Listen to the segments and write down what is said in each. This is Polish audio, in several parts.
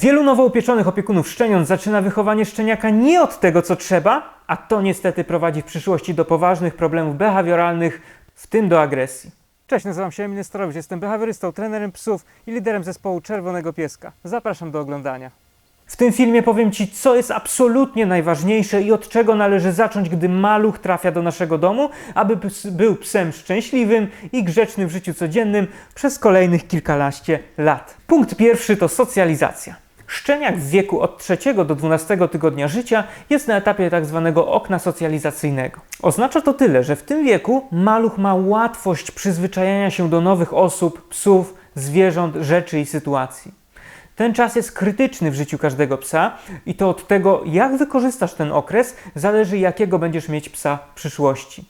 Wielu nowo upieczonych opiekunów szczeniąt zaczyna wychowanie szczeniaka nie od tego, co trzeba, a to niestety prowadzi w przyszłości do poważnych problemów behawioralnych, w tym do agresji. Cześć, nazywam się Emil Nestorowicz, jestem behawiorystą, trenerem psów i liderem zespołu Czerwonego Pieska. Zapraszam do oglądania. W tym filmie powiem Ci, co jest absolutnie najważniejsze i od czego należy zacząć, gdy maluch trafia do naszego domu, aby ps- był psem szczęśliwym i grzecznym w życiu codziennym przez kolejnych kilkanaście lat. Punkt pierwszy to socjalizacja. Szczeniak w wieku od 3 do 12 tygodnia życia jest na etapie tak zwanego okna socjalizacyjnego. Oznacza to tyle, że w tym wieku maluch ma łatwość przyzwyczajania się do nowych osób, psów, zwierząt, rzeczy i sytuacji. Ten czas jest krytyczny w życiu każdego psa i to od tego, jak wykorzystasz ten okres, zależy jakiego będziesz mieć psa w przyszłości.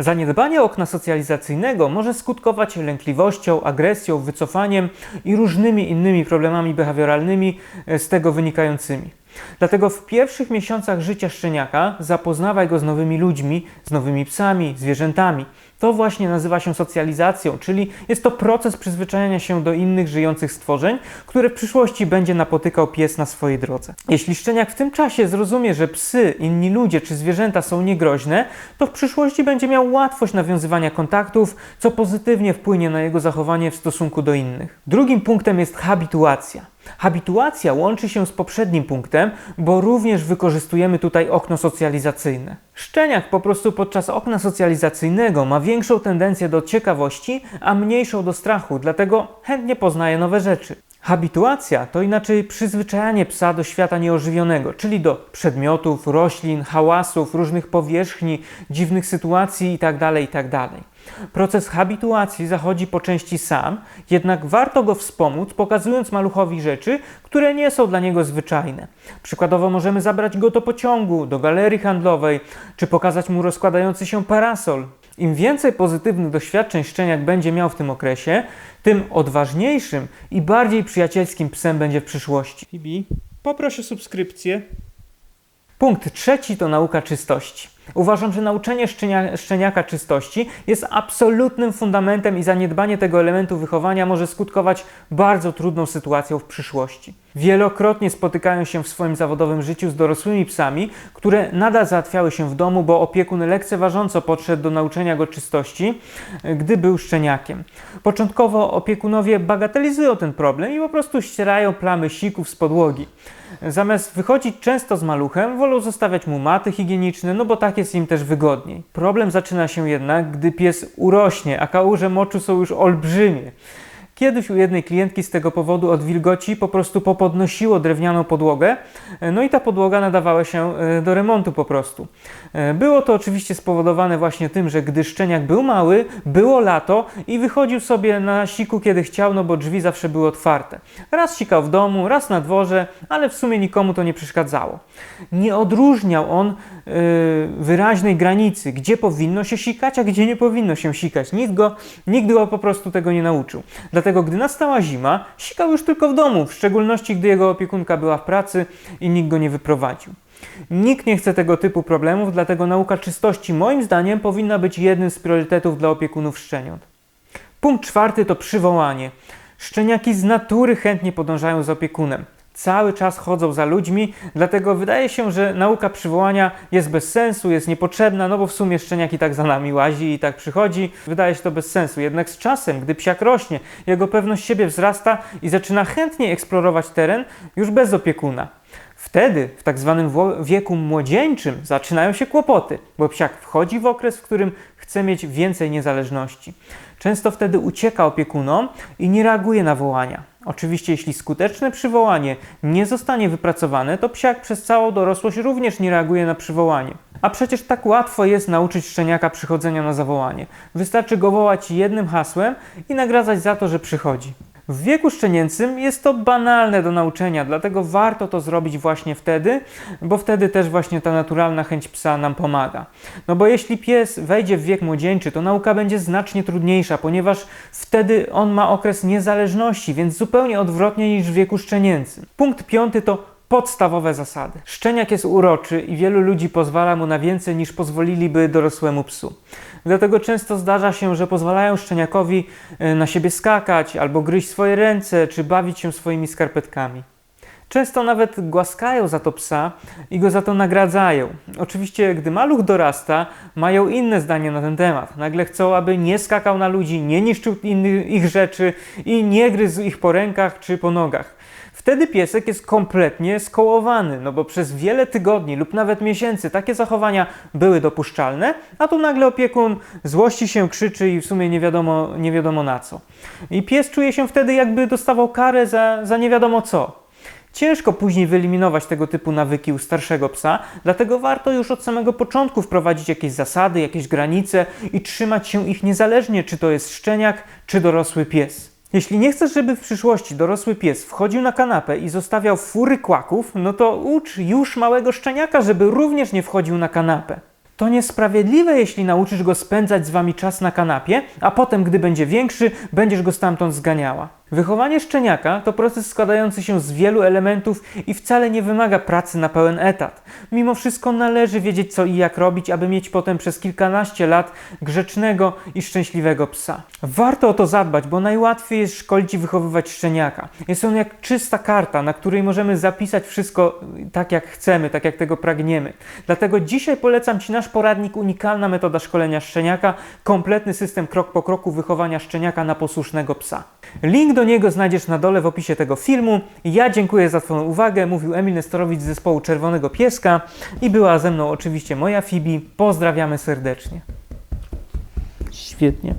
Zaniedbanie okna socjalizacyjnego może skutkować lękliwością, agresją, wycofaniem i różnymi innymi problemami behawioralnymi e, z tego wynikającymi. Dlatego w pierwszych miesiącach życia szczeniaka zapoznawaj go z nowymi ludźmi, z nowymi psami, zwierzętami. To właśnie nazywa się socjalizacją, czyli jest to proces przyzwyczajania się do innych żyjących stworzeń, które w przyszłości będzie napotykał pies na swojej drodze. Jeśli szczeniak w tym czasie zrozumie, że psy, inni ludzie czy zwierzęta są niegroźne, to w przyszłości będzie miał łatwość nawiązywania kontaktów, co pozytywnie wpłynie na jego zachowanie w stosunku do innych. Drugim punktem jest habituacja. Habituacja łączy się z poprzednim punktem, bo również wykorzystujemy tutaj okno socjalizacyjne. Szczeniak po prostu podczas okna socjalizacyjnego ma większą tendencję do ciekawości, a mniejszą do strachu, dlatego chętnie poznaje nowe rzeczy. Habituacja to inaczej przyzwyczajanie psa do świata nieożywionego, czyli do przedmiotów, roślin, hałasów, różnych powierzchni, dziwnych sytuacji itd. itd. Proces habituacji zachodzi po części sam, jednak warto go wspomóc, pokazując maluchowi rzeczy, które nie są dla niego zwyczajne. Przykładowo możemy zabrać go do pociągu, do galerii handlowej, czy pokazać mu rozkładający się parasol. Im więcej pozytywnych doświadczeń szczeniak będzie miał w tym okresie, tym odważniejszym i bardziej przyjacielskim psem będzie w przyszłości. Bibi, poproszę subskrypcję. Punkt trzeci to nauka czystości. Uważam, że nauczenie szczenia, szczeniaka czystości jest absolutnym fundamentem i zaniedbanie tego elementu wychowania może skutkować bardzo trudną sytuacją w przyszłości. Wielokrotnie spotykają się w swoim zawodowym życiu z dorosłymi psami, które nadal załatwiały się w domu, bo opiekun lekceważąco podszedł do nauczenia go czystości, gdy był szczeniakiem. Początkowo opiekunowie bagatelizują ten problem i po prostu ścierają plamy sików z podłogi. Zamiast wychodzić często z maluchem, wolą zostawiać mu maty higieniczne, no bo tak jest im też wygodniej. Problem zaczyna się jednak, gdy pies urośnie, a kałuże moczu są już olbrzymie. Kiedyś u jednej klientki z tego powodu od wilgoci po prostu popodnosiło drewnianą podłogę, no i ta podłoga nadawała się e, do remontu po prostu. E, Było to oczywiście spowodowane właśnie tym, że gdy szczeniak był mały, było lato i wychodził sobie na siku kiedy chciał, no bo drzwi zawsze były otwarte. Raz sikał w domu, raz na dworze, ale w sumie nikomu to nie przeszkadzało. Nie odróżniał on e, wyraźnej granicy, gdzie powinno się sikać, a gdzie nie powinno się sikać. Nikt go, nikt go po prostu tego nie nauczył. Dlatego gdy nastała zima, sikał już tylko w domu, w szczególności gdy jego opiekunka była w pracy i nikt go nie wyprowadził. Nikt nie chce tego typu problemów, dlatego nauka czystości moim zdaniem powinna być jednym z priorytetów dla opiekunów szczeniąt. Punkt czwarty to przywołanie. Szczeniaki z natury chętnie podążają za opiekunem. Cały czas chodzą za ludźmi, dlatego wydaje się, że nauka przywołania jest bez sensu, jest niepotrzebna, no bo w sumie szczeniak i tak za nami łazi i tak przychodzi. Wydaje się to bez sensu. Jednak z czasem, gdy psiak rośnie, jego pewność siebie wzrasta i zaczyna chętnie eksplorować teren już bez opiekuna. Wtedy, w tak zwanym wieku młodzieńczym, zaczynają się kłopoty, bo psiak wchodzi w okres, w którym chce mieć więcej niezależności. Często wtedy ucieka opiekunom i nie reaguje na wołania. Oczywiście, jeśli skuteczne przywołanie nie zostanie wypracowane, to psiak przez całą dorosłość również nie reaguje na przywołanie. A przecież tak łatwo jest nauczyć szczeniaka przychodzenia na zawołanie. Wystarczy go wołać jednym hasłem i nagradzać za to, że przychodzi. W wieku szczenięcym jest to banalne do nauczenia, dlatego warto to zrobić właśnie wtedy, bo wtedy też właśnie ta naturalna chęć psa nam pomaga. No bo jeśli pies wejdzie w wiek młodzieńczy, to nauka będzie znacznie trudniejsza, ponieważ wtedy on ma okres niezależności, więc zupełnie odwrotnie niż w wieku szczenięcym. Punkt piąty to podstawowe zasady. Szczeniak jest uroczy i wielu ludzi pozwala mu na więcej niż pozwoliliby dorosłemu psu. Dlatego często zdarza się, że pozwalają szczeniakowi e, na siebie skakać, albo gryźć swoje ręce, czy bawić się swoimi skarpetkami. Często nawet głaskają za to psa i go za to nagradzają. Oczywiście, gdy maluch dorasta, mają inne zdanie na ten temat. Nagle chcą, aby nie skakał na ludzi, nie niszczył ich rzeczy i nie gryzł ich po rękach czy po nogach. Wtedy piesek jest kompletnie skołowany, no bo przez wiele tygodni lub nawet miesięcy takie zachowania były dopuszczalne, a tu nagle opiekun złości się, krzyczy i w sumie nie wiadomo, nie wiadomo na co. I pies czuje się wtedy jakby dostawał karę za, za nie wiadomo co. Ciężko później wyeliminować tego typu nawyki u starszego psa, dlatego warto już od samego początku wprowadzić jakieś zasady, jakieś granice i trzymać się ich niezależnie, czy to jest szczeniak, czy dorosły pies. Jeśli nie chcesz, żeby w przyszłości dorosły pies wchodził na kanapę i zostawiał fury kłaków, no to ucz już małego szczeniaka, żeby również nie wchodził na kanapę. To niesprawiedliwe, jeśli nauczysz go spędzać z wami czas na kanapie, a potem, gdy będzie większy, będziesz go stamtąd zganiała. Wychowanie szczeniaka to proces składający się z wielu elementów i wcale nie wymaga pracy na pełen etat. Mimo wszystko należy wiedzieć co i jak robić, aby mieć potem przez kilkanaście lat grzecznego i szczęśliwego psa. Warto o to zadbać, bo najłatwiej jest szkolić i wychowywać szczeniaka. Jest on jak czysta karta, na której możemy zapisać wszystko tak jak chcemy, tak jak tego pragniemy. Dlatego dzisiaj polecam Ci nasz poradnik Unikalna metoda szkolenia szczeniaka, kompletny system krok po kroku wychowania szczeniaka na posłusznego psa. Link do niego znajdziesz na dole w opisie tego filmu. Ja dziękuję za Twoją uwagę. Mówił Emil Nestorowicz z zespołu Czerwonego Pieska i była ze mną oczywiście moja Fibi. Pozdrawiamy serdecznie. Świetnie.